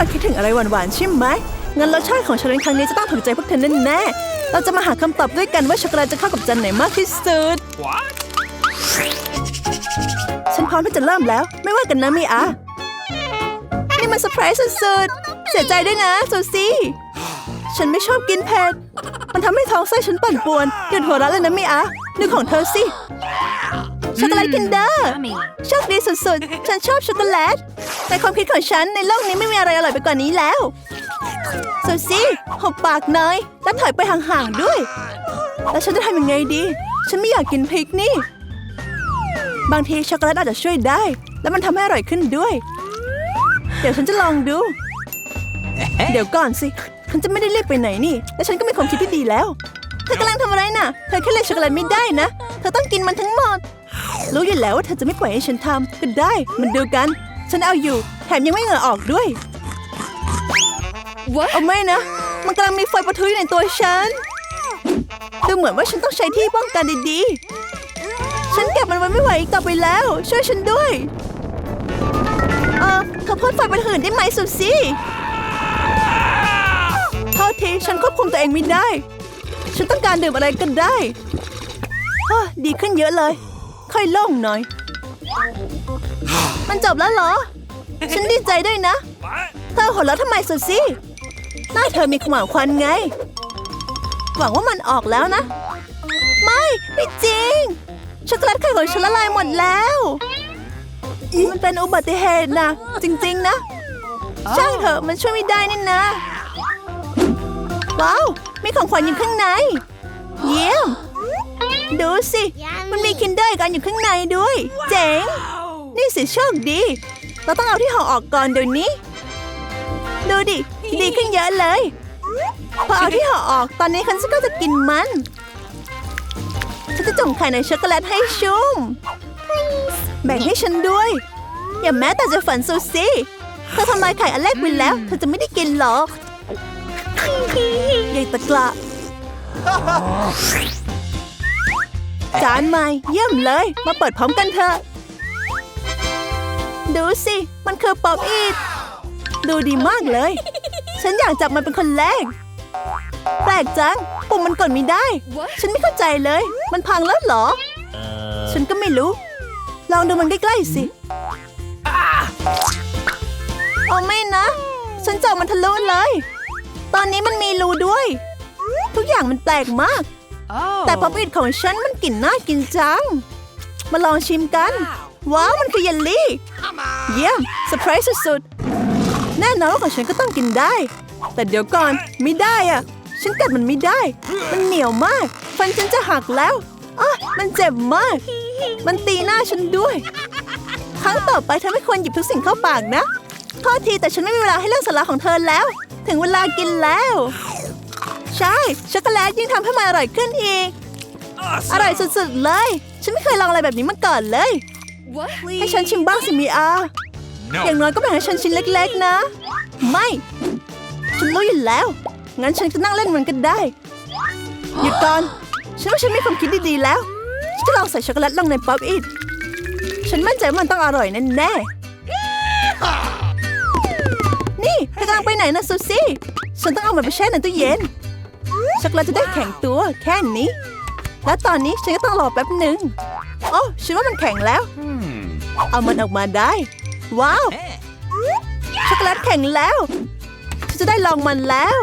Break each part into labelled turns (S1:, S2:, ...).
S1: อยคิดถึงอะไรหวานๆใช่ไหมงั้นรสชาติของฉันในครั้งนี้จะต้องถูกใจพวกเธอแน่ๆเราจะมาหาคำตอบด้วยกันว่าช็อกโกแลตจะเข้ากับจานไหนมากที่สุด
S2: What?
S1: ฉันพร้อมที่จะเริ่มแล้ว ไม่ว่ากันนะมีอานี่มันเซอร์ไพรส์สุดๆ เสียใจด้วยนะโซซี่ ฉันไม่ชอบกินเผ็ด มันทำให้ท้องไส้ฉันปั่นป่วนหยุดหัวเราะเลยนะมีอาดูของเธอสิ ช็อกโกแลตกินเดอร์
S3: Yummy.
S1: โชคดีสุดๆ ฉันชอบช็อกโกแลตในความคิดของฉันในโลกนี้ไม่มีอะไรอร่อยไปกว่านี้แล้วโซซี่หกปากหน่อย แล้วถอยไปห่างๆด้วย แล้วฉันจะทำยังไงดี ฉันไม่อยากกินพริกนี่ บางทีช็อกโกแลตอาจจะช่วยได้ แล้วมันทำให้อร่อยขึ้นด้วย เดี๋ยวฉันจะลองดู เดี๋ยวก่อนสิ ฉันจะไม่ได้รีบไปไหนนี่ และฉันก็มีความคิดที่ดีแล้ว เธอกำลังทำอะไรน่ะ เธอแค่เลือกช็อกโกแลตไม่ได้นะ เธอต้องกินมันทั้งหมด รู้อยู่แล้วว่าเธอจะไม่ปล่อยให้ฉันทำก็ได้ มันดูกัน ฉันเอาอยู่ แถมยังไม่เหงื่อออกด้วย
S3: What?
S1: เอาไม่นะ มันกำลังมีไฟปะทุอยู่ในตัวฉันดูเหมือนว่าฉันต้องใช้ที่ป้องกันดีๆ ฉันเก็บมันไว้ไม่ไหวอีกต่อไปแล้ว ช่วยฉันด้วย เออเธอพ่นไฟไปหื่นได้ไหมสุซี่โทษทีฉันควบคุมตัวเองไม่ได้ ฉันต้องการดื่มอะไรก็ได้เฮ้อดีขึ้นเยอะเลย ค่อยโล่งหน่อย มันจบแล้วเหรอ ฉันดีใจด้วยนะ เธอหัวเราะทำไมสุซี่หน้าเธอมีขมาวควันไง หวังว่ามันออกแล้วนะ ไม่ ไม่จริง ช็อกโกแลตไข่ของฉันละลายหมดแล้ว มันเป็นอุบัติเหตุนะ จริง ๆ นะ ช่างเถอะมันช่วยไม่ได้นี่นะ ว้าว มีของขวัญอยู่ข้างใน เยี่ยม ดูสิ มันมีคินเดอร์อีกอันอยู่ข้างในด้วย เจ๋ง นี่สิโชคดี เราต้องเอาที่ห่อออกก่อนเดี๋ยวนี้ ดูดิ ดีขึ้นเยอะเลย พอเอาที่ห่อออกตอนนี้ฉันก็จะกินมันฉันจะจุ่มไข่ในช็อกโกแลตให้ชุ่ม แบ่งให้ฉันด้วย อย่าแม้แต่จะฝันซูซี่เธอทำลายไข่อันแรกไปแล้ว เธอจะไม่ได้กินหรอกใหญ่ตะกละ จานใหม่เยี่ยมเลย มาเปิดพร้อมกันเถอะ ดูสิ มันคือป๊อปอีทดูดีมากเลย ฉันอยากจับมันเป็นคนแรก แปลกจัง ปุ่มมันกดไม่ได้
S3: What?
S1: ฉันไม่เข้าใจเลย มันพังแล้วเหรอ ฉันก็ไม่รู้ ลองดูมันใกล้ๆสิโอ้ไม่นะ ฉันเจาะมันทะลุเลย ตอนนี้มันมีรูด้วย ทุกอย่างมันแปลกมาก
S3: Oh.
S1: แต่ป๊อปอิทของฉันมันกลิ่นน่ากินจัง มาลองชิมกัน ว้าวมันคือเยลลี่ เยี่ยมเซอร์ไพรส์สุดๆ แน่นอนว่าของฉันก็ต้องกินได้ แต่เดี๋ยวก่อนไม่ได้อะฉันกัดมันไม่ได้ มันเหนียวมาก ฟันฉันจะหักแล้วอะมันเจ็บมาก มันตีหน้าฉันด้วย ครั้งต่อไปเธอไม่ควรหยิบทุกสิ่งเข้าปากนะโทษทีแต่ฉันไม่มีเวลาให้เรื่องสาระของเธอแล้ว ถึงเวลากินแล้ว ใช่ ช็อกโกแลตยิ่งทำให้มันอร่อยขึ้นอีก อร่อย
S2: Awesome.
S1: สุดๆเลย ฉันไม่เคยลองอะไรแบบนี้มาก่อนเลย
S3: What?
S1: ให้ฉันชิมบ้างสิมีอา อย่าง
S2: No.
S1: น้อยก็แบ่งให้ฉันชิ้นเล็ก ๆ นะ ไม่ ฉันรู้อยู่แล้ว งั้นฉันก็นั่งเล่นมันก็ได้ หยุดก่อน ฉันว่าฉันมีความคิดดีๆแล้ว ฉันจะลองใส่ช็อกโกแลตลงในป๊อปอิทฉันมั่นใจว่ามันต้องอร่อยแน่ๆ นี่เธอกำลังไปไหนนะซูซี่ ฉันต้องเอามันไปแช่ในตู้เย็น ช็อกโกแลตจะได้แข็งตัวแค่นี้ และตอนนี้ฉันก็ต้องรอแป๊บหนึ่งโอ้ฉันว่ามันแข็งแล้ว
S2: Hmm.
S1: เอามันออกมาได้ ว้าว ช็อกโกแลตแข็งแล้ว ฉันจะได้ลองมันแล้ว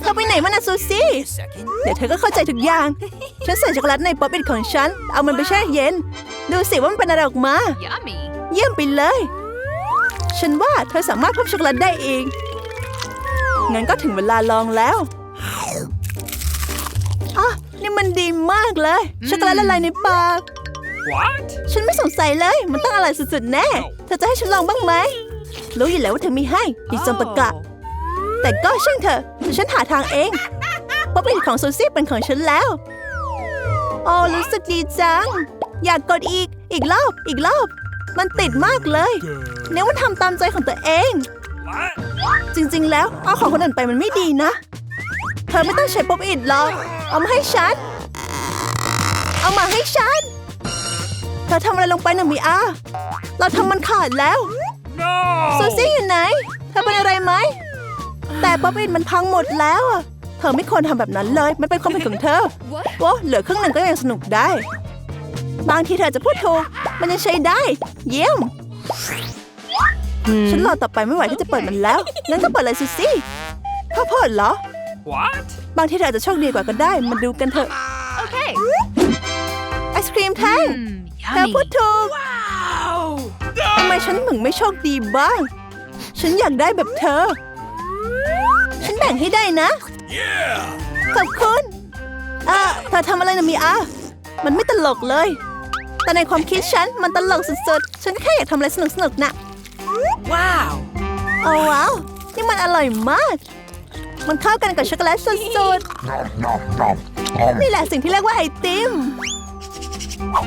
S1: เธอไปไหนมานะซูซี่เดี๋ยวเธอก็เข้าใจทุกอย่าง ฉันใส่ช็อกโกแลตในป๊อปอิทของฉัน เอามันไปแช่เย็น ดูสิว่ามันเป็นอะไรออกมา
S3: Yummy.
S1: เยี่ยมไปเลย ฉันว่าเธอสามารถเพิ่มช็อกโกแลตได้เองงั้นก็ถึงเวลาลองแล้ว อะนี่มันดีมากเลย ช็อกโกแลตละลายในปาก
S2: What?
S1: ฉันไม่สงสัยเลย มันต้องอร่อยสุดๆ แน่ เธอจะให้ฉันลองบ้างไหม รู้อยู่แล้วว่าเธอมีให้ดิจมปะกะ แต่ก็ช่างเถอะเดี๋ยวฉันหาทางเองป๊อปอินของซูซี่เป็นของฉันแล้ว โอ้รู้สึกดีจัง อยากกดอีก อีกรอบ อีกรอบ มันติดมากเลย เนี่ยว่าทำตามใจของตัวเอง
S2: What?
S1: จริงๆ แล้วเอาของคนอื่นไปมันไม่ดีนะเธอไม่ต้องใช้ป๊อปอินหรอก เอามาให้ฉัน เอามาให้ฉัน เธอทำอะไรลงไปนะมีอา เราทำมันขาดแล้ว
S2: No.
S1: ซูซี่อยู่ไหน เธอเป็นอะไรไหม แต่ป๊อปอินมันพังหมดแล้วอะเธอไม่ควรทำแบบนั้นเลย มันเป็นความผิดของเธอ โอ้เหลือครึ่งหนึ่งก็ยังสนุกได้ บางทีเธอจะพูดถูก มันยังใช้ได้ เยี่ยมฉันรอต่อไปไม่ไหวที่จะเปิดมันแล้ว งั้นก็เปิดเลยสิสิข้าวโพดเหรอ
S2: What?
S1: บางทีเธออาจจะโชคดีกว่าก็ได้ มาดูกันเถอะ
S3: Okay.
S1: ไอศครีมแท่ง
S3: Mm,
S1: เธอพูด
S3: yummy.
S1: ถูก
S2: Wow!
S1: ทำไมฉันถึงไม่โชคดีบ้าง ฉันอยากได้แบบเธอ ฉันแบ่งให้ได้นะ
S2: Yeah!
S1: ขอบคุณอะเธอทำอะไรนะมีอามันไม่ตลกเลย แต่ในความคิดฉัน มันตลกสุดๆ ฉันแค่อยากทำอะไรสนุกๆนะ
S2: Wow!
S1: โอ้ว้าว นี่มันอร่อยมาก มันเข้ากันกับช็อกโกแลตสุดๆนี่แหละสิ่งที่เรียกว่าไอติม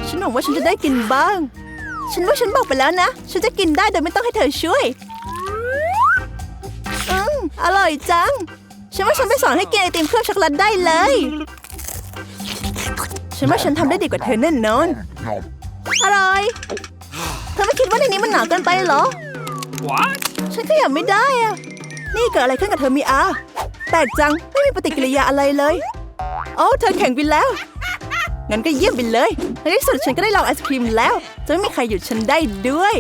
S1: ฉันหวังว่าฉันจะได้กินบ้าง ฉันว่าฉันบอกไปแล้วนะ ฉันจะกินได้โดยไม่ต้องให้เธอช่วย อืมอร่อยจัง ฉันว่าฉันไปสอนให้กินไอติมเคลือบช็อกโกแลตได้เลย ฉันว่าฉันทำได้ดีกว่าเธอแน่นอน อร่อย เธอไม่คิดว่าในนี้มันหนาวเกินไปเหรอ
S2: What?
S1: ฉันขยับไม่ได้อะนี่เกิดอะไรขึ้นกับเธอมีอา แปลกจังไม่มีปฏิกิริยาอะไรเลย โอ้เธอแข่งไปแล้ว งั้นก็เยี่ยมไปเลยในที่สุดฉันก็ได้ลองไอศครีมแล้ว จะไม่มีใครหยุดฉันได้ด้วย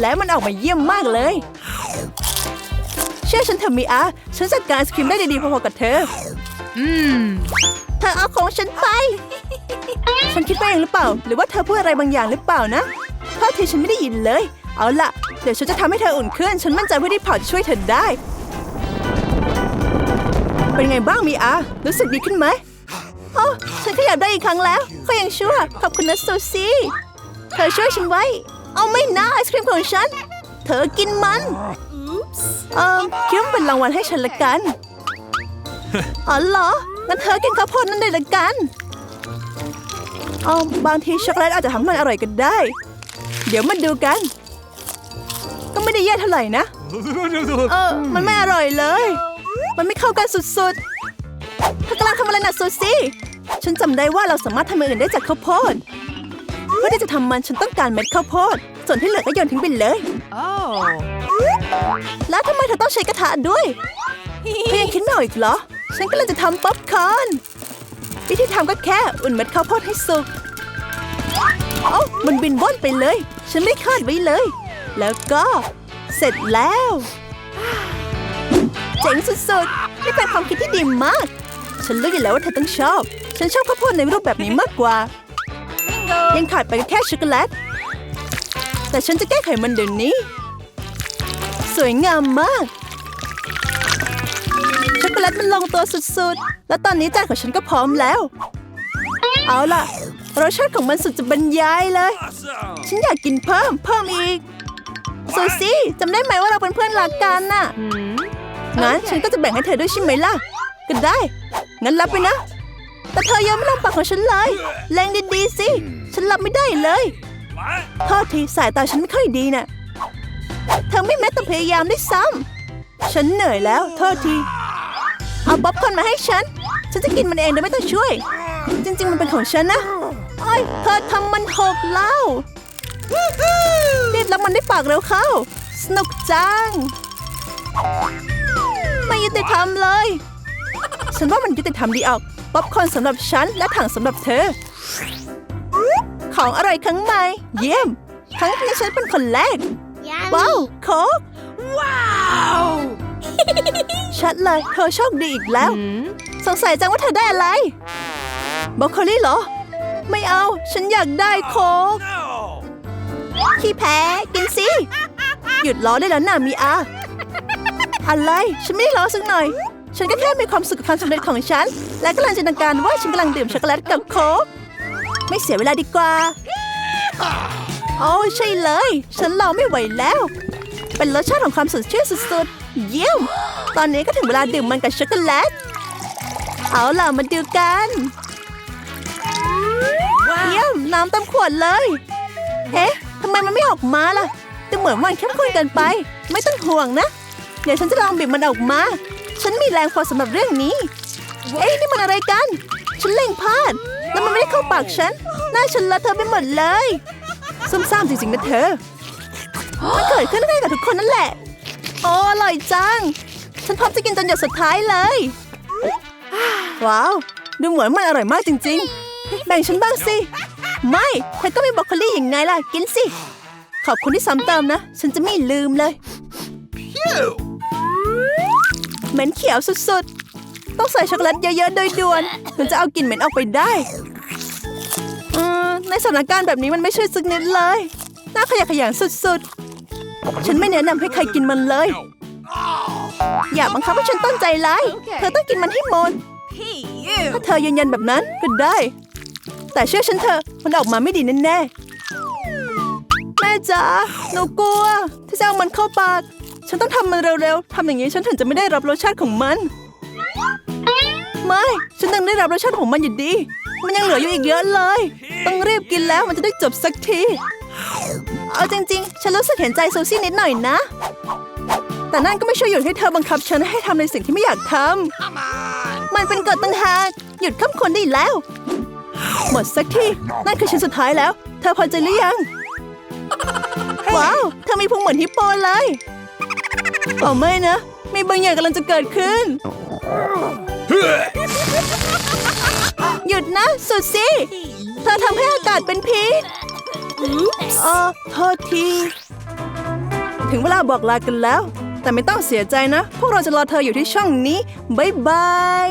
S1: และมันออกมาเยี่ยมมากเลย เชื่อฉันเถอะมีอาฉันจัดการไอศครีมได้ดีๆพอๆกับเธอ
S3: Mmm.
S1: เธอเอาของฉันไป ฉันคิดไปเองหรือเปล่า หรือว่าเธอพูดอะไรบางอย่างหรือเปล่านะโทษทีฉันไม่ได้ยินเลย เอาล่ะ เดี๋ยวฉันจะทำให้เธออุ่นขึ้น ฉันมั่นใจว่าที่เผาจะช่วยเธอได้ เป็นไงบ้างมีอา รู้สึกดีขึ้นไหมโอ้ฉันขยับได้อีกครั้งแล้วก็ยังชั่ว ขอบคุณนะซูซี่เธอช่วยฉันไว้ เอาไม่นะไอศครีมของฉัน เธอกินมัน เออคิดว่าเป็นรางวัลให้ฉันละกัน อ๋อเหรอ งั้นเธอกินข้าวโพดนั่นเลยละกันอ๋อบางทีช็อกโกแลตอาจจะทำให้มันอร่อยก็ได้ เดี๋ยวมาดูกัน ก็ไม่ได้แย่เท่าไหร่นะ เออ มันไม่อร่อยเลย มันไม่เข้ากันสุดๆเธอกำลังทำอะไรนะซูซี่ ฉันจำได้ว่าเราสามารถทำอย่างอื่นได้จากข้าวโพด เพื่อที่จะทำมันฉันต้องการเม็ดข้าวโพด ส่วนที่เหลือก็โยนทิ้งไปเลย
S3: Oh.
S1: แล้วทำไมเธอต้องใช้กระทะด้วยเธอยังคิดไม่ออกอีกเหรอ ฉันก็เลยจะทำป๊อปคอร์นวิธีทำก็แค่อุ่นเม็ดข้าวโพดให้สุกโอ้ามันบินว่อนไปเลย ฉันไม่คาดไว้เลย แล้วก็ เสร็จแล้ว เจ๋งสุดๆนี่เป็นความคิดที่ดีมาก ฉันรู้อยู่แล้วว่าเธอต้องชอบ ฉันชอบข้าวโพดในรูปแบบนี้มากกว่า ยังขาดไปก็แค่ช็อกโกแลต แต่ฉันจะแก้ไขมันเดี๋ยวนี้ สวยงามมาก ช็อกโกแลตมันลงตัวสุดๆ แล้วตอนนี้จานของฉันก็พร้อมแล้ว เอาล่ะรสชาติของมันสุดจะบรรยายเลย
S2: Awesome!
S1: ฉันอยากกินเพิ่มเพิ่มอีกซูซี่จำได้ไหมว่าเราเป็นเพื่อนรักกันน่ะ
S3: Hmm.
S1: งั้นฉันก็จะแบ่งให้เธอด้วยใช่ไหมล่ะ ก็ได้ งั้นรับไปนะ แต่เธอยังไม่ลงปากของฉันเลย แรงดีๆสิ ฉันรับไม่ได้เลย
S2: What?
S1: โทษทีสายตาฉันไม่ค่อยดีน่ะ เธอไม่แม้แต่พยายามได้วยซ้ำ ฉันเหนื่อยแล้วโทษที เอาป๊อปคอนมาให้ฉัน ฉันจะกินมันเองโดยไม่ต้องช่วย จริง ๆ มันเป็นของฉันนะโอ้ยเธอทำมันหกแล้วรีบรับมันได้ปากเร็วเข้า สนุกจัง ยุติธรรมเลย ฉันว่ามันยุติธรรมดีออกป๊อปคอร์นสำหรับฉันและถังสำหรับเธอ ของอร่อยครั้งใหม่ เยี่ยม ครั้งนี้ฉันเป็นคนแรก ว้าวโค้ก
S2: Wow!
S1: ชัดเลยเธอโชคดีอีกแล้ว
S3: Hmm.
S1: สงสัยจังว่าเธอได้อะไรบรอกโคลี่เหรอ ไม่เอา ฉันอยากได้โค้ก
S2: No!
S1: ขี้แพ้กินสิ หยุดล้อได้แล้วนะมีอา อะไร ฉันไม่ได้ล้อสักหน่อย ฉันก็แค่มีความสุขกับความสำเร็จของฉัน และกำลังจินตนาการว่าฉันกำลังดื่มช็อกโกแลตกับโค้กไม่เสียเวลาดีกว่า โอ้ใช่เลย ฉันรอไม่ไหวแล้ว เป็นรสชาติของความสดชื่นสุดๆ เยี่ยม ตอนนี้ก็ถึงเวลาดื่มมันกับช็อกโกแลต เอาล่ะมาดูกัน เยี่ยม น้ำเต็มขวดเลยเอ๊ะทำไมมันไม่ออกมาล่ะดูเหมือนมันเข้มข้นเกินไป ไม่ต้องห่วงนะ เดี๋ยวฉันจะลองบีบมันออกมา ฉันมีแรงพอสำหรับเรื่องนี้ เอ๊ะนี่มันอะไรกัน ฉันเล่งพลาด แล้วมันไม่ได้เข้าปากฉัน หน้าฉันละเธอไปหมดเลยซุ่มซ่ามจริงๆนะเธอ มันเกิดขึ้นได้กับทุกคนนั่นแหละ โอ้อร่อยจัง ฉันพร้อมจะกินจนหยดสุดท้ายเลย ว้าว ดูเหมือนมันอร่อยมากจริง ๆ แบ่งฉันบ้างสิ ไม่เธอก็มีบรอกโคลี่อย่างไงล่ะ กินสิ ขอบคุณที่ซ้ำเติมนะ ฉันจะไม่ลืมเลย เหม็นเขียวสุดๆ ต้องใส่ช็อกโกแลตเยอะๆ โดยด่วนถึงจะเอากลิ่นเหม็นออกไปได้ในสถานการณ์แบบนี้มันไม่ช่วยสักนิดเลยน่าขยะแขยงสุดๆ ฉันไม่แนะนำให้ใครกินมันเลย อย่าบังคับให้ฉันต้นใจร้ายเธอต้องกินมันให้หมดถ้าเธอยืนยันแบบนั้นก็ได้ แต่เชื่อฉันเถอะมันออกมาไม่ดีแน่ๆแม่จ๋าหนูกลัวที่จะเอามันเข้าปาก ฉันต้องทำมันเร็วๆทำอย่างนี้ฉันถึงจะไม่ได้รับรสชาติของมัน ไม่ ฉันต้องได้รับรสชาติของมันอยู่ดี มันยังเหลืออยู่อีกเยอะเลย ต้องรีบกินแล้วมันจะได้จบสักที เอาจริงๆ ฉันรู้สึกเห็นใจซูซี่นิดหน่อยนะ แต่นั่นก็ไม่ช่วยหยุดให้เธอบังคับฉันให้ทำในสิ่งที่ไม่อยากทำมันเป็นกฎต่างหากหยุดข้ามคนได้แล้ว หมดสักทีนั่นคือชิ้นสุดท้ายแล้ว เธอพอใจหรือยัง ว้าว เธอมีพุงเหมือนฮิปโปเลย โอ้ไม่นะ มีบางอย่างกำลังจะเกิดขึ้น หยุดนะสุดสิเธอทำให้อากาศเป็นพิษเออโทษที ถึงเวลาบอกลากันแล้ว แต่ไม่ต้องเสียใจนะ พวกเราจะรอเธออยู่ที่ช่องนี้ บ๊ายบาย